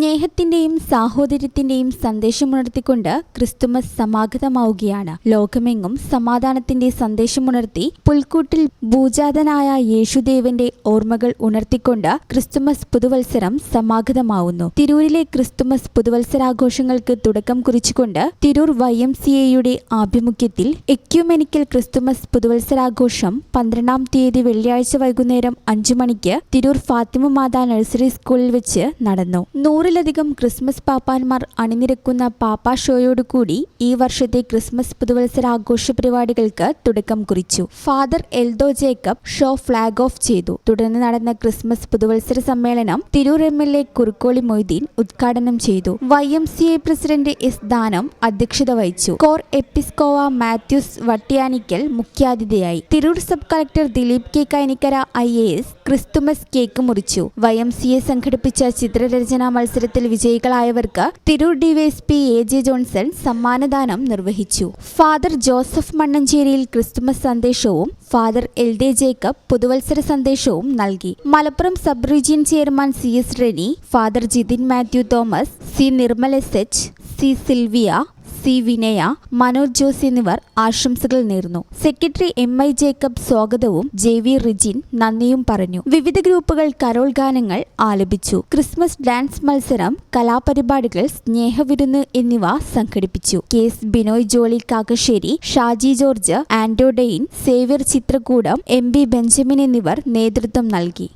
സ്നേഹത്തിന്റെയും സാഹോദര്യത്തിന്റെയും സന്ദേശമുണർത്തിക്കൊണ്ട് ക്രിസ്തുമസ് സമാഗതമാവുകയാണ്. ലോകമെങ്ങും സമാധാനത്തിന്റെ സന്ദേശമുണർത്തി പുൽക്കൂട്ടിൽ ഭൂജാതനായ യേശുദേവന്റെ ഓർമ്മകൾ ഉണർത്തിക്കൊണ്ട് ക്രിസ്തുമസ് പുതുവത്സരം സമാഗതമാവുന്നു. തിരൂരിലെ ക്രിസ്തുമസ് പുതുവത്സരാഘോഷങ്ങൾക്ക് തുടക്കം കുറിച്ചുകൊണ്ട് തിരൂർ വൈ എം സി എയുടെ ആഭിമുഖ്യത്തിൽ എക്യുമെനിക്കൽ ക്രിസ്തുമസ് പുതുവത്സരാഘോഷം പന്ത്രണ്ടാം തീയതി വെള്ളിയാഴ്ച വൈകുന്നേരം അഞ്ചു മണിക്ക് തിരൂർ ഫാത്തിമ മാതാ നഴ്സറി സ്കൂളിൽ വെച്ച് നടന്നു. നൂറിലധികം ക്രിസ്മസ് പാപ്പാന്മാർ അണിനിരക്കുന്ന പാപ്പാ ഷോയോടുകൂടി ഈ വർഷത്തെ ക്രിസ്മസ് പുതുവത്സരാഘോഷ പരിപാടികൾക്ക് തുടക്കം കുറിച്ചു. Father Eldho Jacob show flag off ചെയ്തു. തുടർന്ന് നടന്ന ക്രിസ്മസ് പുതുവത്സര സമ്മേളനം Tirur M L A Kurukkoli Moideen ഉദ്ഘാടനം ചെയ്തു. Y M C A president S ദാനം അധ്യക്ഷത വഹിച്ചു. കോർ എപ്പിസ്കോവ മാത്യൂസ് വട്ടിയാനിക്കൽ മുഖ്യാതിഥിയായി. Tirur sub collector Dileep K Kainikkara I A S Christmas cake മുറിച്ചു. വൈ എം സി എ സംഘടിപ്പിച്ച ചിത്രരചനാ മത്സരത്തിൽ വിജയികളായവർക്ക് Tirur DYSP A J Johnson സമ്മാനദാനം നിർവഹിച്ചു. ഫാദർ ജോസഫ് മണ്ണഞ്ചേരിയിൽ ക്രിസ്തുമസ് സന്ദേശവും ഫാദർ എൽ ഡെ ജേക്കബ് പുതുവത്സര സന്ദേശവും നൽകി. Malappuram sub region chairman C S Reni father Jithin Mathew Thomas C Nirmal S H C Silvia C Vinaya Manoj Jose എന്നിവർ ആശംസകൾ നേർന്നു secretary M I Jacob സ്വാഗതവും J V Rijin നന്ദിയും പറഞ്ഞു. വിവിധ ഗ്രൂപ്പുകൾ കരോൾ ഗാനങ്ങൾ ആലപിച്ചു. ക്രിസ്മസ് ഡാൻസ് മത്സരം കലാപരിപാടികൾ സ്നേഹവിരുന്ന് എന്നിവ സംഘടിപ്പിച്ചു. K S Binoy Jolly Kakkassery Shaji George ആൻഡോഡെയിൻ Xavier Chithrakoodam M B Benjamin എന്നിവർ നേതൃത്വം നൽകി.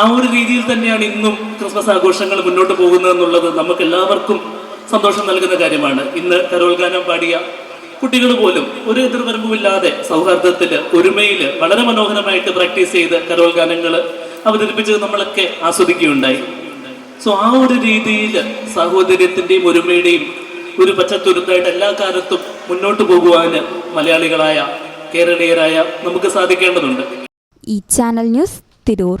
ആ ഒരു രീതിയിൽ തന്നെയാണ് ഇന്നും ക്രിസ്മസ് ആഘോഷങ്ങൾ മുന്നോട്ട് പോകുന്നത് എന്നുള്ളത് നമുക്ക് എല്ലാവർക്കും സന്തോഷം നൽകുന്ന കാര്യമാണ്. ഇന്ന് കരോൽഗാനം പാടിയ കുട്ടികൾ പോലും ഒരു എതിർവരമ്പുമില്ലാതെ സൗഹാർദ്ദത്തിൽ ഒരുമയിൽ വളരെ മനോഹരമായിട്ട് പ്രാക്ടീസ് ചെയ്ത് കരോൽഗാനങ്ങൾ അവതരിപ്പിച്ചത് നമ്മളൊക്കെ ആസ്വദിക്കുകയുണ്ടായി. സോ ആ ഒരു രീതിയിൽ സാഹോദര്യത്തിന്റെയും ഒരുമയുടെയും ഒരു പച്ചത്തുരുത്തായിട്ട് എല്ലാ കാലത്തും മുന്നോട്ട് പോകുവാൻ മലയാളികളായ കേരളീയരായ നമുക്ക് സാധിക്കേണ്ടതുണ്ട്. ഈ channel news Tirur.